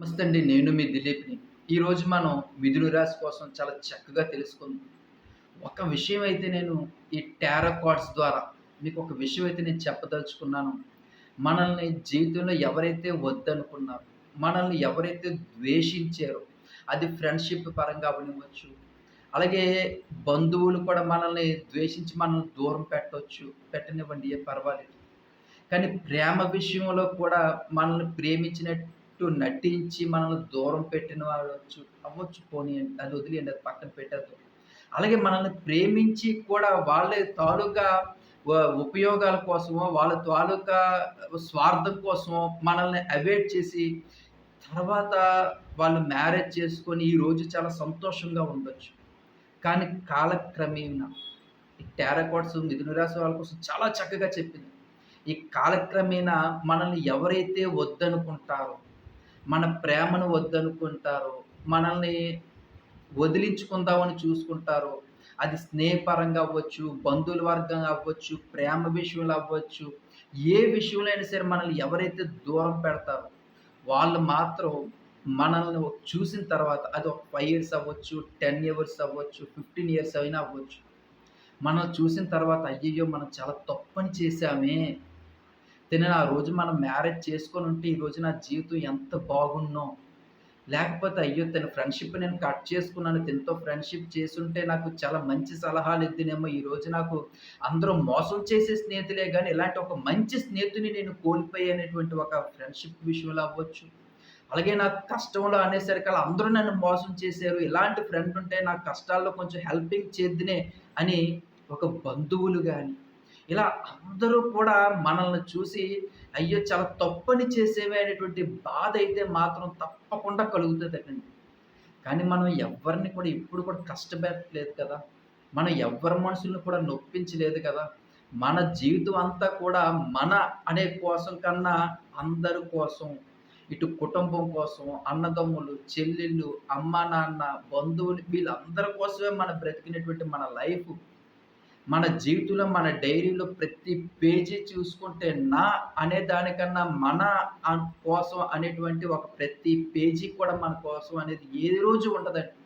నమస్తే అండి నేను మీ దిలీప్ని. ఈరోజు మనం మిథున రాశి కోసం చాలా చక్కగా తెలుసుకుందాం. ఒక విషయం అయితే నేను ఈ టారో కార్డ్స్ ద్వారా మీకు ఒక విషయం అయితే నేను చెప్పదలుచుకున్నాను. మనల్ని జీవితంలో ఎవరైతే వద్దనుకున్నారో మనల్ని ఎవరైతే ద్వేషించారో అది ఫ్రెండ్షిప్ పరంగా అవనివ్వచ్చు అలాగే బంధువులు కూడా మనల్ని ద్వేషించి మనల్ని దూరం పెట్టవచ్చు పెట్టనివ్వండి ఏ పర్వాలేదు. కానీ ప్రేమ విషయంలో కూడా మనల్ని చుట్టూ నటించి మనల్ని దూరం పెట్టిన వాళ్ళు అవ్వచ్చు పోనీ అది వదిలేయండి అది పక్కన పెట్టద్దు. అలాగే మనల్ని ప్రేమించి కూడా వాళ్ళ తాలూకా ఉపయోగాల కోసమో వాళ్ళ తాలూకా స్వార్థం కోసమో మనల్ని అవాయిడ్ చేసి తర్వాత వాళ్ళు మ్యారేజ్ చేసుకొని ఈ రోజు చాలా సంతోషంగా ఉండొచ్చు. కానీ కాలక్రమేణా ఈ టారాకోట్స్ మిథున రాశి వాళ్ళ కోసం చాలా చక్కగా చెప్పింది. ఈ కాలక్రమేణా మనల్ని ఎవరైతే వద్దనుకుంటారో మన ప్రేమను వద్దనుకుంటారు మనల్ని వదిలించుకుందామని చూసుకుంటారో. అది స్నేహపరంగా అవ్వచ్చు బంధువుల వర్గం అవ్వచ్చు ప్రేమ విషయంలో అవ్వచ్చు ఏ విషయంలో అయినా సరే మనల్ని ఎవరైతే దూరం పెడతారో వాళ్ళు మాత్రం మనల్ని చూసిన తర్వాత అది ఒక ఫైవ్ ఇయర్స్ అవ్వచ్చు టెన్ ఇయర్స్ అవ్వచ్చు ఫిఫ్టీన్ ఇయర్స్ అయినా అవ్వచ్చు. మనల్ని చూసిన తర్వాత అయ్యయ్యో మనం చాలా తప్పని చేశామే తిన ఆ రోజు మనం మ్యారేజ్ చేసుకొని ఉంటే ఈ రోజు నా జీవితం ఎంత బాగున్నో లేకపోతే అయ్యో తన ఫ్రెండ్షిప్ నేను కట్ చేసుకున్నాను తినతో ఫ్రెండ్షిప్ చేసుంటే నాకు చాలా మంచి సలహాలు ఇద్దనేమో. ఈరోజు నాకు అందరూ మోసం చేసే స్నేహితులే కానీ ఇలాంటి ఒక మంచి స్నేహితుని నేను కోల్పోయేటువంటి ఒక ఫ్రెండ్షిప్ విషయంలో అవ్వచ్చు. అలాగే నాకు కష్టంలో అనేసరికి అలా అందరూ నన్ను మోసం చేశారు. ఇలాంటి ఫ్రెండ్ ఉంటే నాకు కష్టాల్లో కొంచెం హెల్పింగ్ చేద్దినే అని ఒక బంధువులు కానీ ఇలా అందరూ కూడా మనల్ని చూసి అయ్యో చాలా తప్పని చేసేవే అనేటువంటి బాధ అయితే మాత్రం తప్పకుండా కలుగుతుందటండి కానీ మనం ఎవరిని కూడా ఎప్పుడు కూడా కష్టపెట్టలేదు కదా. మనం ఎవరి మనుషులను కూడా నొప్పించలేదు కదా. మన జీవితం అంతా కూడా మన అనే కోసం కన్నా అందరి కోసం ఇటు కుటుంబం కోసం అన్నదమ్ములు చెల్లెళ్ళు అమ్మ నాన్న బంధువులు వీళ్ళందరి కోసమే మనం బ్రతికినటువంటి మన లైఫ్. మన జీవితంలో మన డైరీలో ప్రతి పేజీ చూసుకుంటే నా అనే దానికన్నా మన కోసం అనేటువంటి ఒక ప్రతి పేజీ కూడా మన కోసం అనేది ఏ రోజు ఉండదండి.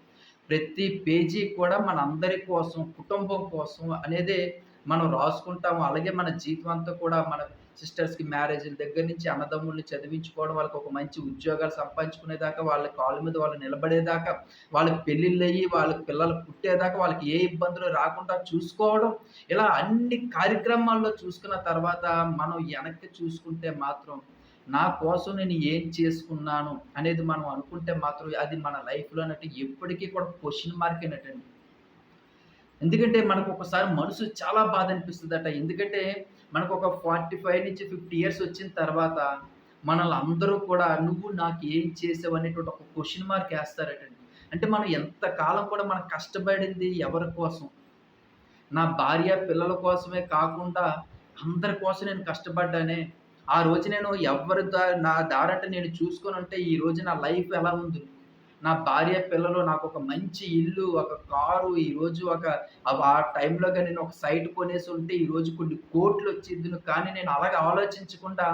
ప్రతి పేజీ కూడా మన అందరి కోసం కుటుంబం కోసం అనేది మనం రాసుకుంటాము. అలాగే మన జీవితం అంతా కూడా మన సిస్టర్స్కి మ్యారేజ్ల దగ్గర నుంచి అన్నదమ్ముల్ని చదివించుకోవడం వాళ్ళకి ఒక మంచి ఉద్యోగాలు సంపాదించుకునేదాకా వాళ్ళ కాళ్ళ మీద వాళ్ళు నిలబడేదాకా వాళ్ళకి పెళ్ళిళ్ళు అయ్యి వాళ్ళకి పిల్లలు పుట్టేదాకా వాళ్ళకి ఏ ఇబ్బందులు రాకుండా చూసుకోవడం ఇలా అన్ని కార్యక్రమాల్లో చూసుకున్న తర్వాత మనం వెనక్కి చూసుకుంటే మాత్రం నా కోసం నేను ఏం చేసుకున్నాను అనేది మనం అనుకుంటే మాత్రం అది మన లైఫ్లో అన్నట్టు ఎప్పటికీ కూడా క్వశ్చన్ మార్క్ అయినట్టండి ఎందుకంటే మనకు ఒకసారి మనసు చాలా బాధ అనిపిస్తుందట. ఎందుకంటే మనకు ఒక ఫార్టీ ఫైవ్ నుంచి ఫిఫ్టీ ఇయర్స్ వచ్చిన తర్వాత మనల్ని అందరూ కూడా నువ్వు నాకు ఏం చేసావు అనేటువంటి ఒక క్వశ్చన్ మార్క్ వేస్తారటండి. అంటే మనం ఎంత కాలం కూడా మనం కష్టపడింది ఎవరి కోసం? నా భార్య పిల్లల కోసమే కాకుండా అందరి కోసం నేను కష్టపడ్డానే ఆ రోజు నేను ఎవరి దా నా దారంటే నేను చూసుకొని ఉంటే ఈ రోజు నా లైఫ్ ఎలా ఉంది? నా భార్య పిల్లలు నాకు ఒక మంచి ఇల్లు ఒక కారు ఈరోజు ఒక ఆ టైంలో కానీ నేను ఒక సైట్ కొనేసి ఉంటే ఈ రోజు కొన్ని కోట్లు వచ్చిద్దును కానీ నేను అలాగ ఆలోచించకుండా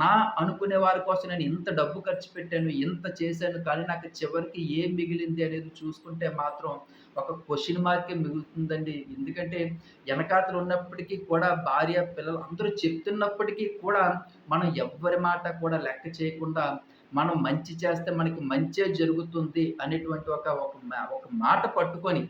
నా అనుకునే వారి కోసం నేను ఇంత డబ్బు ఖర్చు పెట్టాను ఇంత చేశాను కానీ నాకు చివరికి ఏం మిగిలింది అనేది చూసుకుంటే మాత్రం ఒక క్వశ్చన్ మార్కే మిగులుతుందండి. ఎందుకంటే వెనకాతలు ఉన్నప్పటికీ కూడా భార్య పిల్లలు అందరూ చెప్తున్నప్పటికీ కూడా మనం ఎవ్వరి మాట కూడా లెక్క చేయకుండా మనం మంచి చేస్తే మనకి మంచే జరుగుతుంది అనేటువంటి ఒక ఒక ఒక మాట పట్టుకొని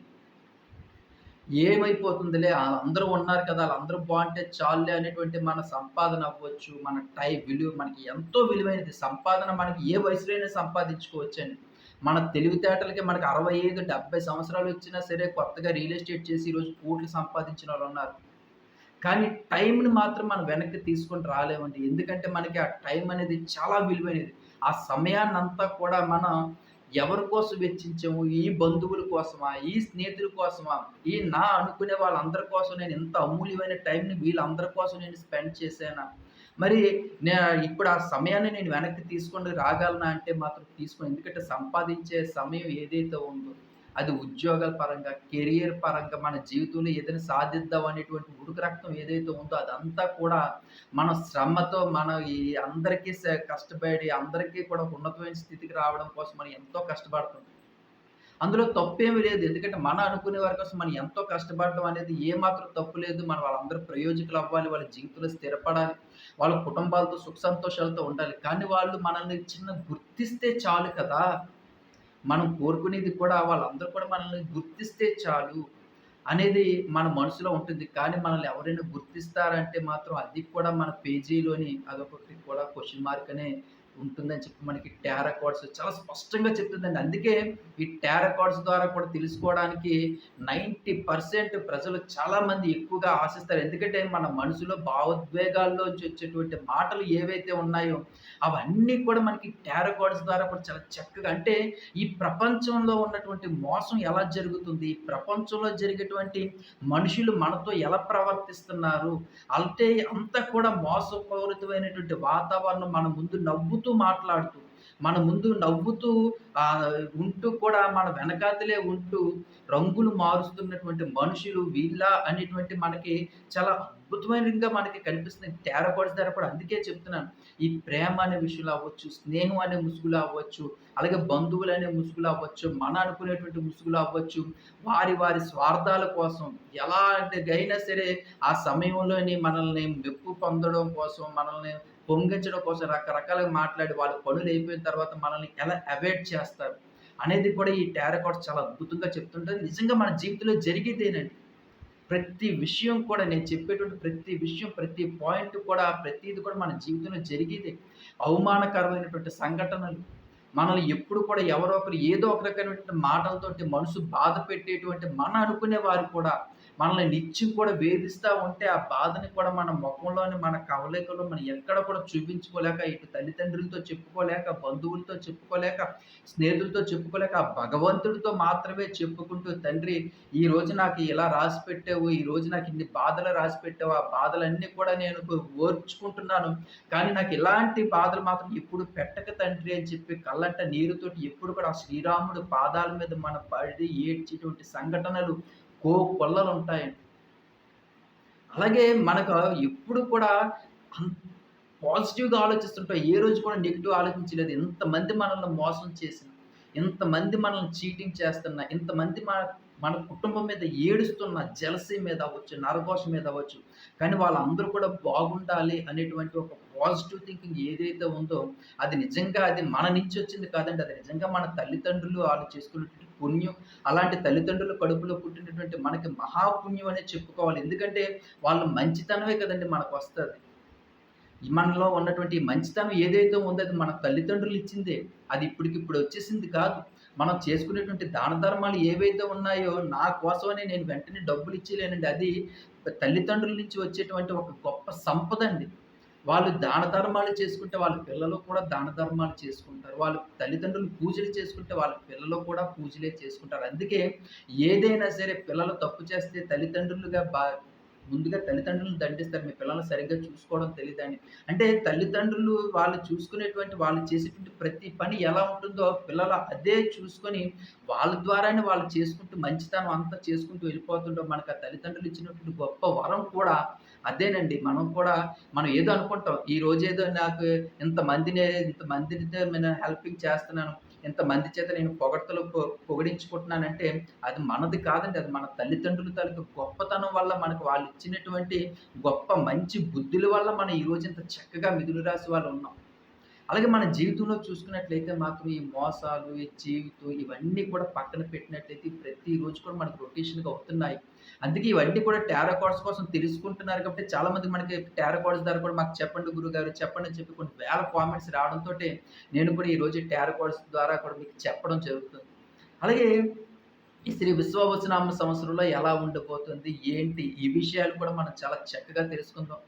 ఏమైపోతుందిలే? అందరూ ఉన్నారు కదా వాళ్ళందరూ బాగుంటే చాలులే అనేటువంటి మన సంపాదన అవ్వచ్చు మన టై విలువ మనకి ఎంతో విలువైనది. సంపాదన మనకి ఏ వయసులోనే సంపాదించుకోవచ్చండి. మన తెలివితేటలకి మనకి అరవై ఐదు డెబ్బై సంవత్సరాలు వచ్చినా సరే కొత్తగా రియల్ ఎస్టేట్ చేసి ఈరోజు కోట్లు సంపాదించిన వాళ్ళు ఉన్నారు. కానీ టైంని మాత్రం మనం వెనక్కి తీసుకొని రాలేమండి. ఎందుకంటే మనకి ఆ టైం అనేది చాలా విలువైనది. ఆ సమయాన్ని అంతా కూడా మనం ఎవరి కోసం వెచ్చించాము? ఈ బంధువుల కోసమా? ఈ స్నేహితుల కోసమా? ఈ నా అనుకునే వాళ్ళందరి కోసం నేను ఎంత అమూల్యమైన టైంని వీళ్ళందరి కోసం నేను స్పెండ్ చేశానా? మరి నే ఇప్పుడు ఆ సమయాన్ని నేను వెనక్కి తీసుకొని రాగలనా అంటే మాత్రం తీసుకొని. ఎందుకంటే సంపాదించే సమయం ఏదైతే ఉందో అది ఉద్యోగాల పరంగా, కెరియర్ పరంగా మన జీవితంలో ఏదైనా సాధిద్దాం అనేటువంటి ఉడుకు రక్తం ఏదైతే ఉందో అదంతా కూడా మన శ్రమతో మన ఈ అందరికీ కష్టపడి అందరికీ కూడా ఉన్నతమైన స్థితికి రావడం కోసం మనం ఎంతో కష్టపడుతుంది అందులో తప్పేమీ లేదు. ఎందుకంటే మనం అనుకునే వారి కోసం మనం ఎంతో కష్టపడడం అనేది ఏమాత్రం తప్పు లేదు. మనం వాళ్ళందరూ ప్రయోజకులు అవ్వాలి. వాళ్ళ జీవితంలో స్థిరపడాలి. వాళ్ళ కుటుంబాలతో సుఖ సంతోషాలతో ఉండాలి. కానీ వాళ్ళు మనల్ని చిన్న గుర్తిస్తే చాలు కదా! మనం కోరుకునేది కూడా వాళ్ళందరూ కూడా మనల్ని గుర్తిస్తే చాలు అనేది మన మనసులో ఉంటుంది. కానీ మనల్ని ఎవరైనా గుర్తిస్తారంటే మాత్రం అది కూడా మన పేజీలోని అదొకటి కూడా క్వశ్చన్ మార్క్ అనే ఉంటుందని చెప్పి మనకి టారో కార్డ్స్ చాలా స్పష్టంగా చెప్తుందండి. అందుకే ఈ టారో కార్డ్స్ ద్వారా కూడా తెలుసుకోవడానికి 90% ప్రజలు చాలామంది ఎక్కువగా ఆశిస్తారు. ఎందుకంటే మన మనసులో భావోద్వేగాల్లోంచి వచ్చేటువంటి మాటలు ఏవైతే ఉన్నాయో అవన్నీ కూడా మనకి టారో కార్డ్స్ ద్వారా కూడా చాలా చక్కగా అంటే ఈ ప్రపంచంలో ఉన్నటువంటి మోసం ఎలా జరుగుతుంది? ఈ ప్రపంచంలో జరిగేటువంటి మనుషులు మనతో ఎలా ప్రవర్తిస్తున్నారు? అంటే అంతా కూడా మోసపూరితమైనటువంటి వాతావరణం మన ముందు నవ్వుతూ మాట్లాడుతూ, మన ముందు నవ్వుతూ ఉంటూ కూడా మన వెనకాతలే ఉంటూ రంగులు మారుస్తున్నటువంటి మనుషులు వీళ్ళ అనేటువంటి మనకి చాలా అద్భుతమైనగా మనకి కనిపిస్తుంది. టారో ద్వారా కూడా అందుకే చెప్తున్నాను. ఈ ప్రేమ అనే విషయంలో అవ్వచ్చు, స్నేహం అనే ముసుగులు అవ్వచ్చు, అలాగే బంధువులు అనే ముసుగులు అవ్వచ్చు, మన అనుకునేటువంటి ముసుగులు అవ్వచ్చు, వారి వారి స్వార్థాల కోసం ఎలాంటిదైనా సరే ఆ సమయంలోని మనల్ని మెప్పు పొందడం కోసం, మనల్ని పొంగించడం కోసం రకరకాలుగా మాట్లాడి వాళ్ళ పనులు అయిపోయిన తర్వాత మనల్ని ఎలా అవాయిడ్ చేస్తారు అనేది కూడా ఈ టారో చాలా అద్భుతంగా చెప్తుంటుంది నిజంగా మన జీవితంలో జరిగేదేనండి. ప్రతి విషయం కూడా నేను చెప్పేటువంటి ప్రతి విషయం, ప్రతి పాయింట్ కూడా ప్రతీది కూడా మన జీవితంలో జరిగేదే. అవమానకరమైనటువంటి సంఘటనలు, మనల్ని ఎప్పుడు కూడా ఎవరో ఒకరు ఏదో ఒక రకమైనటువంటి మాటలతోటి మనసు బాధ పెట్టేటువంటి మన అనుకునే వారు కూడా మనల్ని నిత్యం కూడా వేధిస్తూ ఉంటే ఆ బాధని కూడా మన ముఖంలోని మన కవళికలో మనం ఎక్కడ కూడా చూపించుకోలేక, ఇటు తల్లిదండ్రులతో చెప్పుకోలేక, బంధువులతో చెప్పుకోలేక, స్నేహితులతో చెప్పుకోలేక, ఆ భగవంతుడితో మాత్రమే చెప్పుకుంటూ తండ్రి ఈ రోజు నాకు ఇలా ఈ రోజు నాకు ఇన్ని బాధలు రాసి పెట్టావు ఆ బాధలన్నీ కూడా నేను ఓర్చుకుంటున్నాను. కానీ నాకు ఇలాంటి బాధలు మాత్రం ఎప్పుడు పెట్టక తండ్రి అని చెప్పి కళ్ళంట నీరుతోటి ఎప్పుడు కూడా ఆ శ్రీరాముడు పాదాల మీద మనం పడి ఏడ్చేటువంటి సంఘటనలు కోకొల్లలుంటాయండి. అలాగే మనకు ఎప్పుడు కూడా అన్ పాజిటివ్‌గా ఆలోచిస్తుంటాం. ఏ రోజు కూడా నెగిటివ్ ఆలోచించలేదు. ఇంతమంది మనల్ని మోసం చేసిన ఇంతమంది మనల్ని చీటింగ్ చేస్తున్నా, ఇంతమంది మన మన కుటుంబం మీద ఏడుస్తున్న జలసీ మీద అవ్వచ్చు, నరఘోష మీద అవ్వచ్చు. కానీ వాళ్ళందరూ కూడా బాగుండాలి అనేటువంటి ఒక పాజిటివ్ థింకింగ్ ఏదైతే ఉందో అది నిజంగా అది మన నుంచి వచ్చింది కాదండి. అది నిజంగా మన తల్లిదండ్రులు ఆళ్ళు పుణ్యం. అలాంటి తల్లిదండ్రుల కడుపులో పుట్టినటువంటి మనకి మహాపుణ్యం అనే చెప్పుకోవాలి. ఎందుకంటే వాళ్ళ మంచితనమే కదండి మనకు వస్తుంది మనలో ఉన్నటువంటి మంచితనం ఏదైతే ఉందో అది మన తల్లిదండ్రులు ఇచ్చిందే. అది ఇప్పటికిప్పుడు వచ్చేసింది కాదు. మనం చేసుకునేటువంటి దాన ధర్మాలు ఏవైతే ఉన్నాయో నా కోసమని నేను వెంటనే డబ్బులు ఇచ్చేయలేనండి. అది తల్లిదండ్రుల నుంచి వచ్చేటువంటి ఒక గొప్ప సంపద అండి వాళ్ళు దాన ధర్మాలు చేసుకుంటే వాళ్ళ పిల్లలు కూడా దాన ధర్మాలు చేసుకుంటారు. వాళ్ళు తల్లిదండ్రులు పూజలు చేసుకుంటే వాళ్ళ పిల్లలు కూడా పూజలే చేసుకుంటారు. అందుకే ఏదైనా సరే పిల్లలు తప్పు చేస్తే తల్లిదండ్రులుగా బా ముందుగా తల్లిదండ్రులను దండిస్తారు. మీ పిల్లల్ని సరిగ్గా చూసుకోవడం తెలియదని అంటే తల్లిదండ్రులు వాళ్ళు చూసుకునేటువంటి వాళ్ళు చేసేటువంటి ప్రతి పని ఎలా ఉంటుందో పిల్లలు అదే చూసుకొని వాళ్ళ ద్వారానే వాళ్ళు చేసుకుంటూ మంచితనం అంతా చేసుకుంటూ వెళ్ళిపోతుండో మనకు ఆ తల్లిదండ్రులు ఇచ్చినటువంటి గొప్ప వరం కూడా అదేనండి. మనం కూడా మనం ఏదో అనుకుంటాం. ఈ రోజు ఏదో నాకు ఇంతమందిని ఇంతమందితో నేను హెల్పింగ్ చేస్తున్నాను. ఇంతమంది చేత నేను పొగడ్తలు పొగిడించుకుంటున్నానంటే అది మనది కాదండి. అది మన తల్లిదండ్రుల తాలూకు గొప్పతనం వల్ల మనకు వాళ్ళు ఇచ్చినటువంటి గొప్ప మంచి బుద్ధుల వల్ల మనం ఈరోజు ఇంత చక్కగా మిథున రాశి వాళ్ళు ఉన్నాం. అలాగే మన జీవితంలో చూసుకున్నట్లయితే మాత్రం ఈ మోసాలు, ఈ జీవితం ఇవన్నీ కూడా పక్కన పెట్టినట్లయితే ప్రతిరోజు కూడా మనకు రొటేషన్‌గా అవుతున్నాయి. అందుకే ఇవన్నీ కూడా టారో కార్డ్స్ కోసం తెలుసుకుంటున్నారు కాబట్టి చాలామంది మనకి టారో కార్డ్స్ ద్వారా కూడా మాకు చెప్పండి గురుగారు చెప్పండి అని చెప్పి కొన్ని వేల కామెంట్స్ రావడంతో నేను కూడా ఈరోజు టారో కార్డ్స్ ద్వారా కూడా మీకు చెప్పడం జరుగుతుంది. అలాగే ఈ శ్రీ విశ్వవచనామ సంవత్సరంలో ఎలా ఉండబోతుంది? ఏంటి? ఈ విషయాలు కూడా మనం చాలా చక్కగా తెలుసుకుందాం.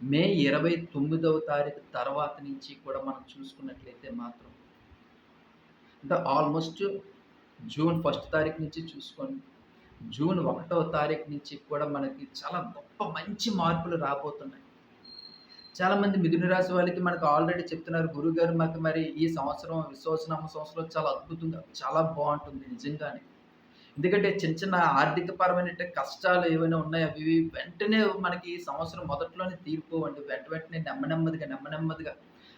మే 29వ తారీఖు తర్వాత నుంచి కూడా మనం చూసుకున్నట్లయితే మాత్రం అంటే ఆల్‌మోస్ట్ జూన్ ఫస్ట్ తారీఖు నుంచి చూసుకోండి. జూన్ ఒకటవ తారీఖు నుంచి కూడా మనకి చాలా గొప్ప మంచి మార్పులు రాబోతున్నాయి. చాలామంది మిథున రాశి వాళ్ళకి మనకు ఆల్రెడీ చెప్తున్నారు గురువుగారు మాకు మరి ఈ సంవత్సరం విశ్వసనామ సంవత్సరం చాలా అద్భుతంగా చాలా బాగుంటుంది నిజంగానే. ఎందుకంటే చిన్న చిన్న ఆర్థికపరమైన కష్టాలు ఏవైనా ఉన్నాయో అవి వెంటనే మనకి సంవత్సరం మొదట్లోనే తీరిపోవండి వెంట వెంటనే నెమ్మ నెమ్మదిగా నెమ్మ నెమ్మదిగా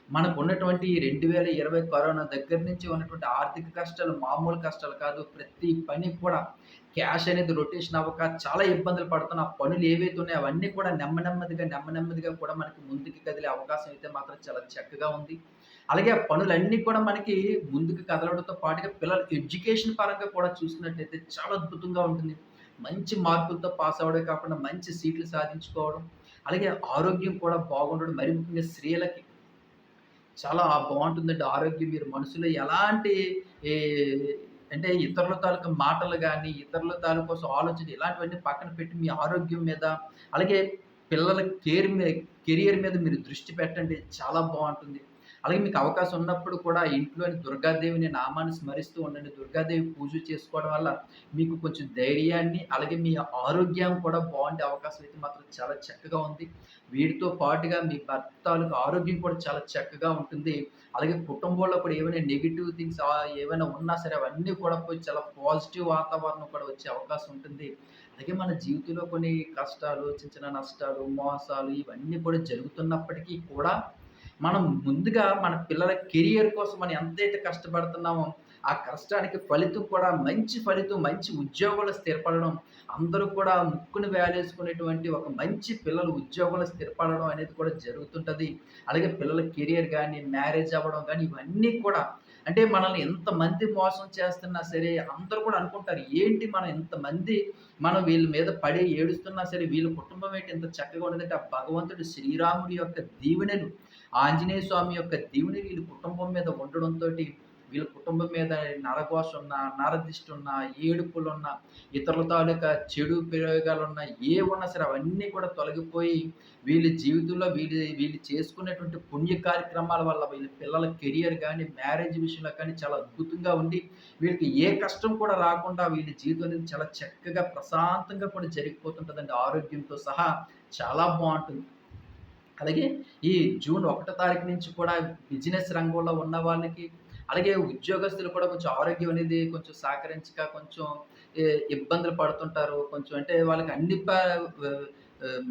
మనకు ఉన్నటువంటి రెండు వేల ఇరవై కరోనా దగ్గర నుంచి ఉన్నటువంటి ఆర్థిక కష్టాలు మామూలు కష్టాలు కాదు ప్రతి పని కూడా క్యాష్ అనేది రొటేషన్ అవ్వక చాలా ఇబ్బందులు పడుతున్న ఆ పనులు ఏవైతే ఉన్నాయో అవన్నీ కూడా నెమ్మ నెమ్మదిగా నెమ్మ నెమ్మదిగా కూడా మనకి ముందుకు కదిలే అవకాశం అయితే మాత్రం చాలా చక్కగా ఉంది. అలాగే ఆ పనులన్నీ కూడా మనకి ముందుకు కదలడంతో పాటుగా పిల్లల ఎడ్యుకేషన్ పరంగా కూడా చూసినట్టయితే చాలా అద్భుతంగా ఉంటుంది. మంచి మార్కులతో పాస్ అవ్వడం కాకుండా మంచి సీట్లు సాధించుకోవడం అలాగే ఆరోగ్యం కూడా బాగుండడం మరి ముఖ్యంగా స్త్రీలకి చాలా బాగుంటుందండి ఆరోగ్యం. మీరు మనసులో ఎలాంటి అంటే ఇతరుల తాలూకా మాటలు కానీ ఇతరుల తాలూకు కోసం ఆలోచన ఇలాంటివన్నీ పక్కన పెట్టి మీ ఆరోగ్యం మీద, అలాగే పిల్లల కేర్ మీద కెరియర్ మీద మీరు దృష్టి పెట్టండి. చాలా బాగుంటుంది. అలాగే మీకు అవకాశం ఉన్నప్పుడు కూడా ఇంట్లోని దుర్గాదేవిని నామాన్ని స్మరిస్తూ ఉండండి. దుర్గాదేవి పూజ చేసుకోవడం వల్ల మీకు కొంచెం ధైర్యాన్ని, అలాగే మీ ఆరోగ్యం కూడా బాగుండే అవకాశం అయితే మాత్రం చాలా చక్కగా ఉంది. వీటితో పాటుగా మీ భర్తలకు ఆరోగ్యం కూడా చాలా చక్కగా ఉంటుంది. అలాగే కుటుంబంలో కూడా ఏమైనా నెగిటివ్ థింగ్స్ ఏమైనా ఉన్నా సరే అవన్నీ కూడా పోయి చాలా పాజిటివ్ వాతావరణం కూడా వచ్చే అవకాశం ఉంటుంది. అలాగే మన జీవితంలో కొన్ని కష్టాలు, చిన్న చిన్న నష్టాలు, మోసాలు ఇవన్నీ కూడా జరుగుతున్నప్పటికీ కూడా మనం ముందుగా మన పిల్లల కెరియర్ కోసం మనం ఎంతైతే కష్టపడుతున్నామో, ఆ కష్టానికి ఫలితం కూడా మంచి ఫలితం, మంచి ఉద్యోగంలో స్థిరపడడం, అందరూ కూడా ముక్కును వేలేసుకునేటువంటి ఒక మంచి పిల్లలు ఉద్యోగంలో స్థిరపడడం అనేది కూడా జరుగుతుంటుంది. అలాగే పిల్లల కెరియర్ కానీ మ్యారేజ్ అవ్వడం కానీ ఇవన్నీ కూడా అంటే మనల్ని ఎంతమంది మోసం చేస్తున్నా సరే, అందరూ కూడా అనుకుంటారు. ఏంటి మనం ఇంతమంది మనం వీళ్ళ మీద పడి ఏడుస్తున్నా సరే, వీళ్ళ కుటుంబం ఏంటి ఇంత చక్కగా ఉండదంటే ఆ భగవంతుడు శ్రీరాముడి యొక్క దీవెనలు, ఆంజనేయ స్వామి యొక్క దీవెనలు వీళ్ళ కుటుంబం మీద ఉండడంతో వీళ్ళ కుటుంబం మీద నరఘోష ఉన్నా, నరదిష్టి ఉన్నా, ఏడుపులున్నా, ఇతరుల తాలూకా చెడు ప్రయోగాలు ఉన్న ఏవున్నా సరే అవన్నీ కూడా తొలగిపోయి, వీళ్ళ జీవితంలో వీళ్ళు వీళ్ళు చేసుకునేటువంటి పుణ్య కార్యక్రమాల వల్ల వీళ్ళ పిల్లల కెరియర్ కానీ మ్యారేజ్ విషయంలో కానీ చాలా అద్భుతంగా ఉండి, వీళ్ళకి ఏ కష్టం కూడా రాకుండా వీళ్ళ జీవితం అనేది చాలా చక్కగా ప్రశాంతంగా కూడా జరిగిపోతుంటుందండి ఆరోగ్యంతో సహా. చాలా బాగుంటుంది. అలాగే ఈ జూన్ ఒకటో తారీఖు నుంచి కూడా బిజినెస్ రంగంలో ఉన్న వాళ్ళకి, అలాగే ఉద్యోగస్తులు కూడా కొంచెం ఆరోగ్యం అనేది కొంచెం సహకరించక కొంచెం ఇబ్బందులు పడుతుంటారు. కొంచెం అంటే వాళ్ళకి అన్ని ప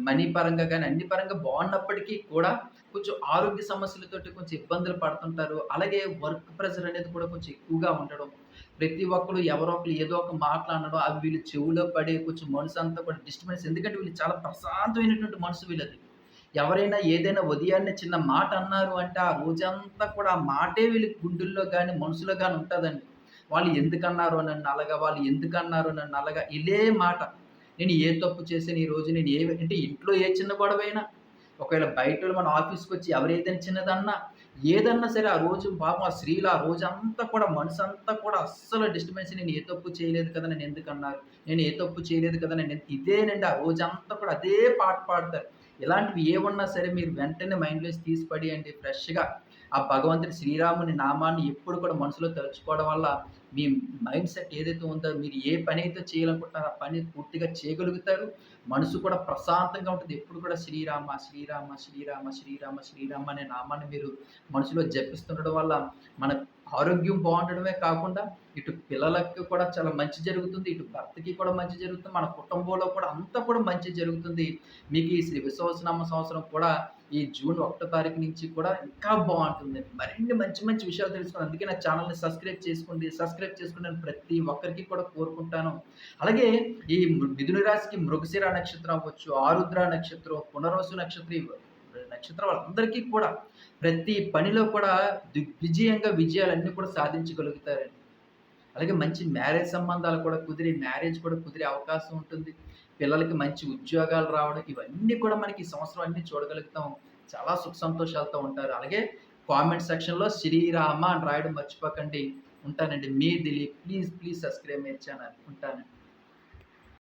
మనీ పరంగా కానీ అన్ని పరంగా బాగున్నప్పటికీ కూడా కొంచెం ఆరోగ్య సమస్యలతోటి కొంచెం ఇబ్బందులు పడుతుంటారు. అలాగే వర్క్ ప్రెషర్ అనేది కూడా కొంచెం ఎక్కువగా ఉండడం. ప్రతి ఒక్కరు ఎవరో ఒకరు ఏదో ఒక మాట్లాడడం అవి వీళ్ళు చెవులో పడి కొంచెం మనసు అంతా కూడా డిస్టర్బెన్స్ ఎందుకంటే వీళ్ళు చాలా ప్రశాంతమైనటువంటి మనసు వీళ్ళది. ఎవరైనా ఏదైనా ఉదయాన్నే చిన్న మాట అన్నారు అంటే, ఆ రోజంతా కూడా ఆ మాటే వీళ్ళకి గుండెల్లో కానీ మనసులో కానీ ఉంటుందండి వాళ్ళు ఎందుకన్నారు నన్ను నన్నలగా, వాళ్ళు ఎందుకన్నారో నన్నలగా, ఇదే మాట. నేను ఏ తప్పు చేశాను ఈరోజు నేను ఏ అంటే ఇంట్లో ఏ చిన్న గొడవైనా, ఒకవేళ బయట మన ఆఫీస్కి వచ్చి ఎవరేదైనా చిన్నదన్నా, ఏదన్నా సరే ఆ రోజు పాపం ఆ స్త్రీలు ఆ రోజంతా కూడా మనసు అంతా కూడా అస్సలు డిస్టర్బెన్స్ నేను ఏ తప్పు చేయలేదు కదా! నేను ఎందుకన్నారు నేను ఏ తప్పు చేయలేదు కదా! నేను ఇదేనండి ఆ రోజంతా కూడా అదే పాట పాడతారు. ఇలాంటివి ఏమన్నా సరే మీరు వెంటనే మైండ్లో తీసి పడేయండి ఫ్రెష్‌గా. ఆ భగవంతుడి శ్రీరాముని నామాన్ని ఎప్పుడు కూడా మనసులో తలుచుకోవడం వల్ల మీ మైండ్ సెట్ ఏదైతే ఉందో మీరు ఏ పని అయితే చేయాలనుకుంటున్నారో ఆ పని పూర్తిగా చేయగలుగుతారు. మనసు కూడా ప్రశాంతంగా ఉంటుంది. ఎప్పుడు కూడా శ్రీరామ, శ్రీరామ, శ్రీరామ, శ్రీరామ, శ్రీరామ అనే నామాన్ని మీరు మనసులో జపిస్తుండడం వల్ల మన ఆరోగ్యం బాగుండడమే కాకుండా ఇటు పిల్లలకి కూడా చాలా మంచి జరుగుతుంది. ఇటు భర్తకి కూడా మంచి జరుగుతుంది. మన కుటుంబంలో కూడా అంతా కూడా మంచి జరుగుతుంది. మీకు ఈ శ్రీ విశ్వసనామ సంవత్సరం కూడా ఈ జూన్ ఒకటో తారీఖు నుంచి కూడా ఇంకా బాగుంటుంది మరిన్ని మంచి మంచి విషయాలు తెలుసుకోండి అందుకే నా ఛానల్ని సబ్స్క్రైబ్ చేసుకోండి. సబ్స్క్రైబ్ సబ్స్క్రైబ్ అని ప్రతి ఒక్కరికి కూడా కోరుకుంటాను. అలాగే ఈ మి మిథున రాశికి మృగశిర నక్షత్రం అవ్వచ్చు, ఆరుద్ర నక్షత్రం, పునరోసు నక్షత్రం నక్షత్రం వాళ్ళందరికీ కూడా ప్రతి పనిలో కూడా దిగ్విజయంగా విజయాలన్నీ కూడా సాధించగలుగుతారండి. అలాగే మంచి మ్యారేజ్ సంబంధాలు కూడా కుదిరి, మ్యారేజ్ కూడా కుదిరే అవకాశం ఉంటుంది. పిల్లలకి మంచి ఉద్యోగాలు రావడం ఇవన్నీ కూడా మనకి ఈ సంవత్సరం అన్నీ చూడగలుగుతాం. చాలా సుఖ సంతోషాలతో ఉంటారు. అలాగే కామెంట్ సెక్షన్‌లో శ్రీరామ అని రాయడం మర్చిపోకండి. ఉంటానండి. మీ Dilip. Please, please subscribe my channel. ఉంటానండి